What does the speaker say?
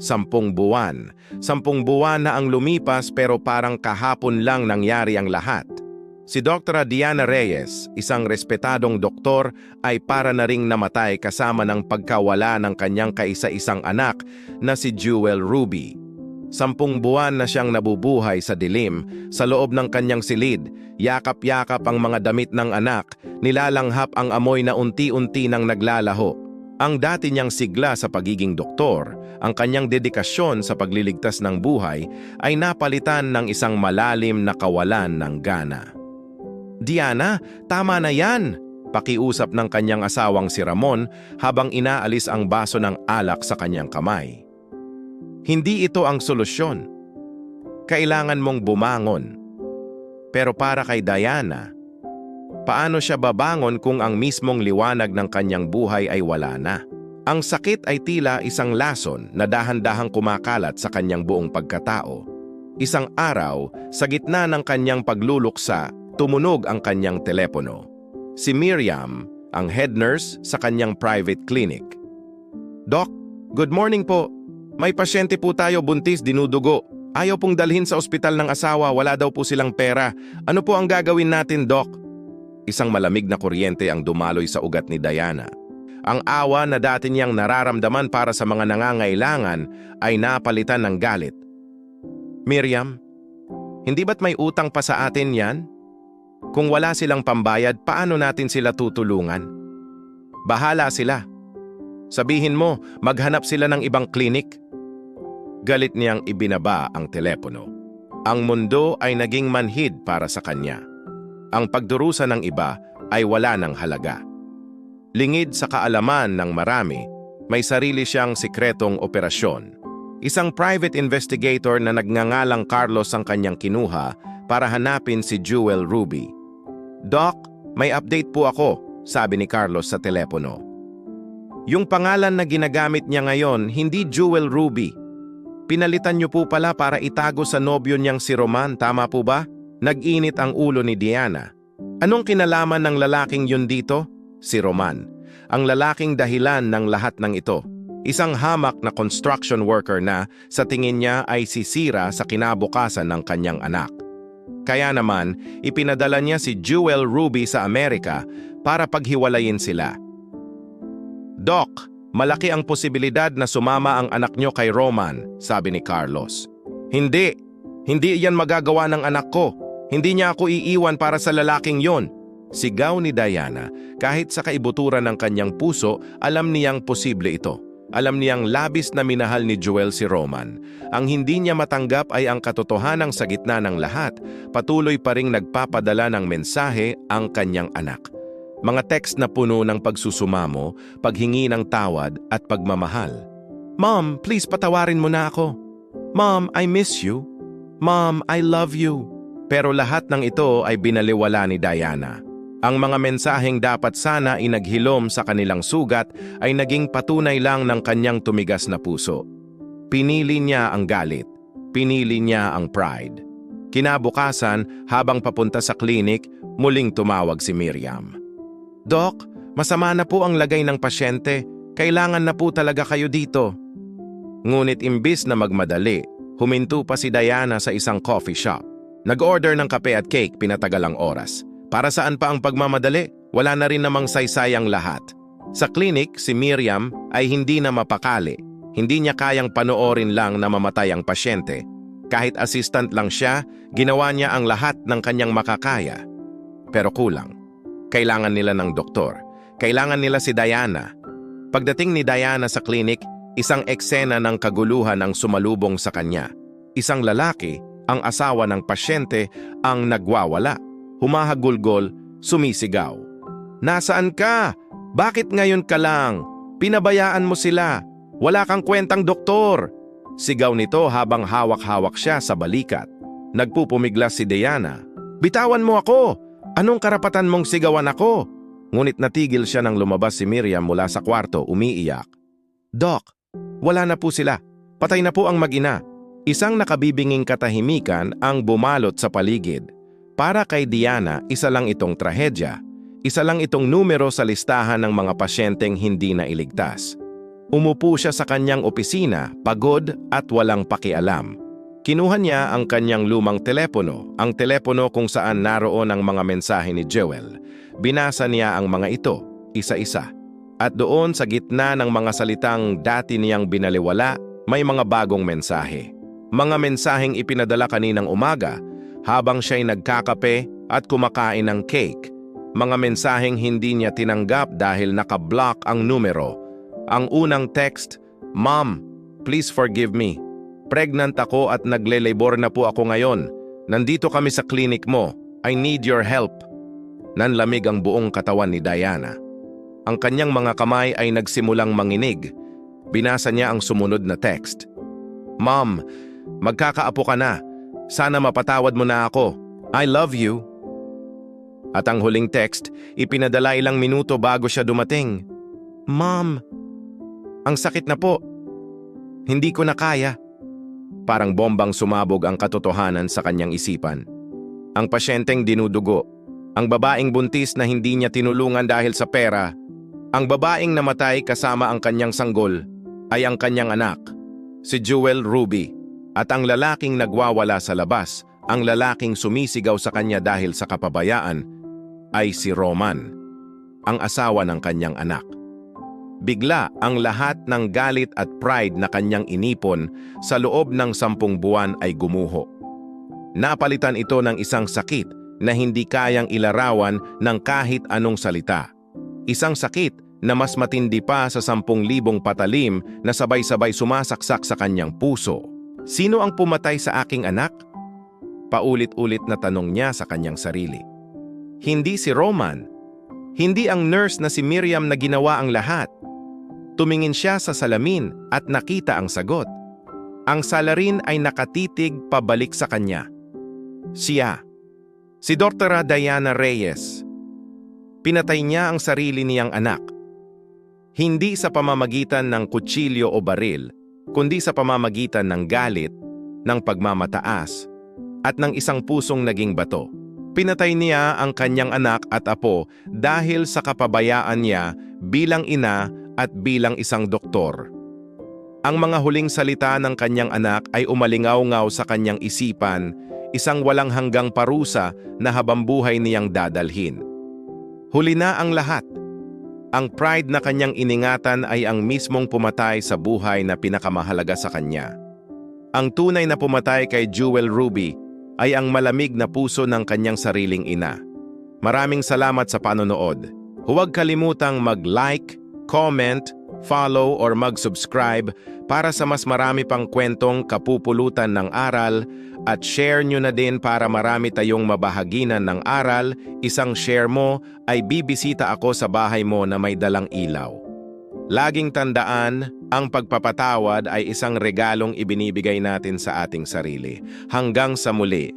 Sampung buwan. Sampung buwan na ang lumipas pero parang kahapon lang nangyari ang lahat. Si Dr. Diana Reyes, isang respetadong doktor, ay para na ring namatay kasama ng pagkawala ng kanyang kaisa-isang anak na si Jewel Ruby. Sampung buwan na siyang nabubuhay sa dilim, sa loob ng kanyang silid, yakap-yakap ang mga damit ng anak, nilalanghap ang amoy na unti-unti nang naglalaho. Ang dati niyang sigla sa pagiging doktor, ang kanyang dedikasyon sa pagliligtas ng buhay, ay napalitan ng isang malalim na kawalan ng gana. Diana, tama na yan! Pakiusap ng kanyang asawang si Ramon habang inaalis ang baso ng alak sa kanyang kamay. Hindi ito ang solusyon. Kailangan mong bumangon. Pero para kay Diana, paano siya babangon kung ang mismong liwanag ng kanyang buhay ay wala na? Ang sakit ay tila isang lason na dahan-dahang kumakalat sa kanyang buong pagkatao. Isang araw, sa gitna ng kanyang pagluluksa, tumunog ang kanyang telepono. Si Miriam, ang head nurse sa kanyang private clinic. Doc, good morning po. May pasyente po tayo buntis dinudugo. Ayaw pong dalhin sa ospital ng asawa, wala daw po silang pera. Ano po ang gagawin natin, Doc? Isang malamig na kuryente ang dumaloy sa ugat ni Diana. Ang awa na dati niyang nararamdaman para sa mga nangangailangan ay napalitan ng galit. Miriam, hindi ba't may utang pa sa atin yan? Kung wala silang pambayad, paano natin sila tutulungan? Bahala sila. Sabihin mo, maghanap sila ng ibang klinik. Galit niyang ibinaba ang telepono. Ang mundo ay naging manhid para sa kanya. Ang pagdurusa ng iba ay wala ng halaga. Lingid sa kaalaman ng marami, may sarili siyang sikretong operasyon. Isang private investigator na nagngangalang Carlos ang kanyang kinuha para hanapin si Jewel Ruby. Doc, may update po ako, sabi ni Carlos sa telepono. Yung pangalan na ginagamit niya ngayon, hindi Jewel Ruby. Pinalitan niyo po pala para itago sa nobyo niyang si Roman, tama po ba? Nag-init ang ulo ni Diana. Anong kinalaman ng lalaking yun dito? Si Roman. Ang lalaking dahilan ng lahat ng ito. Isang hamak na construction worker na sa tingin niya ay sisira sa kinabukasan ng kanyang anak. Kaya naman, ipinadala niya si Jewel Ruby sa Amerika para paghiwalayin sila. Doc, malaki ang posibilidad na sumama ang anak niyo kay Roman, sabi ni Carlos. Hindi, hindi yan magagawa ng anak ko. Hindi niya ako iiwan para sa lalaking yon. Sigaw ni Diana, kahit sa kaibuturan ng kanyang puso, alam niyang posible ito. Alam niyang labis na minahal ni Joel si Roman. Ang hindi niya matanggap ay ang katotohanang sa gitna ng lahat, patuloy pa ring nagpapadala ng mensahe ang kanyang anak. Mga text na puno ng pagsusumamo, paghingi ng tawad at pagmamahal. Mom, please patawarin mo na ako. Mom, I miss you. Mom, I love you. Pero lahat ng ito ay binaliwala ni Diana. Ang mga mensaheng dapat sana inaghilom sa kanilang sugat ay naging patunay lang ng kanyang tumigas na puso. Pinili niya ang galit. Pinili niya ang pride. Kinabukasan, habang papunta sa klinik, muling tumawag si Miriam. Doc, masama na po ang lagay ng pasyente. Kailangan na po talaga kayo dito. Ngunit imbis na magmadali, huminto pa si Diana sa isang coffee shop. Nag-order ng kape at cake pinatagal ang oras. Para saan pa ang pagmamadali? Wala na rin namang saysayang lahat. Sa klinik, si Miriam ay hindi na mapakali. Hindi niya kayang panoorin lang na mamatay ang pasyente. Kahit assistant lang siya, ginawa niya ang lahat ng kanyang makakaya. Pero kulang. Kailangan nila ng doktor. Kailangan nila si Diana. Pagdating ni Diana sa klinik, isang eksena ng kaguluhan ang sumalubong sa kanya. Isang lalaki, ang asawa ng pasyente, ang nagwawala humahagulgol, sumisigaw. Nasaan ka? Bakit ngayon ka lang? Pinabayaan mo sila. Wala kang kwentang doktor. Sigaw nito habang hawak-hawak siya sa balikat. Nagpupumiglas si Diana. Bitawan mo ako! Anong karapatan mong sigawan ako? Ngunit natigil siya nang lumabas si Miriam mula sa kwarto umiiyak. Doc, wala na po sila. Patay na po ang magina. Isang nakabibinging katahimikan ang bumalot sa paligid. Para kay Diana, isa lang itong trahedya. Isa lang itong numero sa listahan ng mga pasyenteng hindi na iligtas. Umupo siya sa kanyang opisina, pagod at walang pakialam. Kinuha niya ang kanyang lumang telepono, ang telepono kung saan naroon ang mga mensahe ni Joel. Binasa niya ang mga ito, isa-isa. At doon sa gitna ng mga salitang dati niyang binaliwala, may mga bagong mensahe. Mga mensaheng ipinadala kaninang umaga habang siya'y nagkakape at kumakain ng cake. Mga mensaheng hindi niya tinanggap dahil nakablock ang numero. Ang unang text, Mom, please forgive me. Pregnant ako at nagle-labor na po ako ngayon. Nandito kami sa clinic mo. I need your help. Nanlamig ang buong katawan ni Diana. Ang kanyang mga kamay ay nagsimulang manginig. Binasa niya ang sumunod na text. Mom, magkakaapo ka na. Sana mapatawad mo na ako. I love you. At ang huling text, ipinadala ilang minuto bago siya dumating. Mom, ang sakit na po. Hindi ko na kaya. Parang bombang sumabog ang katotohanan sa kanyang isipan. Ang pasyenteng dinudugo. Ang babaeng buntis na hindi niya tinulungan dahil sa pera. Ang babaeng namatay kasama ang kanyang sanggol ay ang kanyang anak, si Jewel Ruby. At ang lalaking nagwawala sa labas, ang lalaking sumisigaw sa kanya dahil sa kapabayaan, ay si Roman, ang asawa ng kanyang anak. Bigla ang lahat ng galit at pride na kanyang inipon sa loob ng sampung buwan ay gumuho. Napalitan ito ng isang sakit na hindi kayang ilarawan ng kahit anong salita. Isang sakit na mas matindi pa sa sampung libong patalim na sabay-sabay sumasaksak sa kanyang puso. Sino ang pumatay sa aking anak? Paulit-ulit na tanong niya sa kanyang sarili. Hindi si Roman. Hindi ang nurse na si Miriam na ginawa ang lahat. Tumingin siya sa salamin at nakita ang sagot. Ang salarin ay nakatitig pabalik sa kanya. Siya, si Dr. Diana Reyes. Pinatay niya ang sarili niyang anak. Hindi sa pamamagitan ng kutsilyo o baril, kundi sa pamamagitan ng galit, ng pagmamataas, at ng isang pusong naging bato. Pinatay niya ang kanyang anak at apo dahil sa kapabayaan niya bilang ina at bilang isang doktor. Ang mga huling salita ng kanyang anak ay umalingaw-ngaw sa kanyang isipan, isang walang hanggang parusa na habambuhay niyang dadalhin. Huli na ang lahat. Ang pride na kanyang iningatan ay ang mismong pumatay sa buhay na pinakamahalaga sa kanya. Ang tunay na pumatay kay Jewel Ruby ay ang malamig na puso ng kanyang sariling ina. Maraming salamat sa panonood. Huwag kalimutang mag-like, comment, follow or mag-subscribe para sa mas marami pang kwentong kapupulutan ng aral at share nyo na din para marami tayong mabahaginan ng aral, isang share mo ay bibisita ako sa bahay mo na may dalang ilaw. Laging tandaan, ang pagpapatawad ay isang regalong ibinibigay natin sa ating sarili. Hanggang sa muli,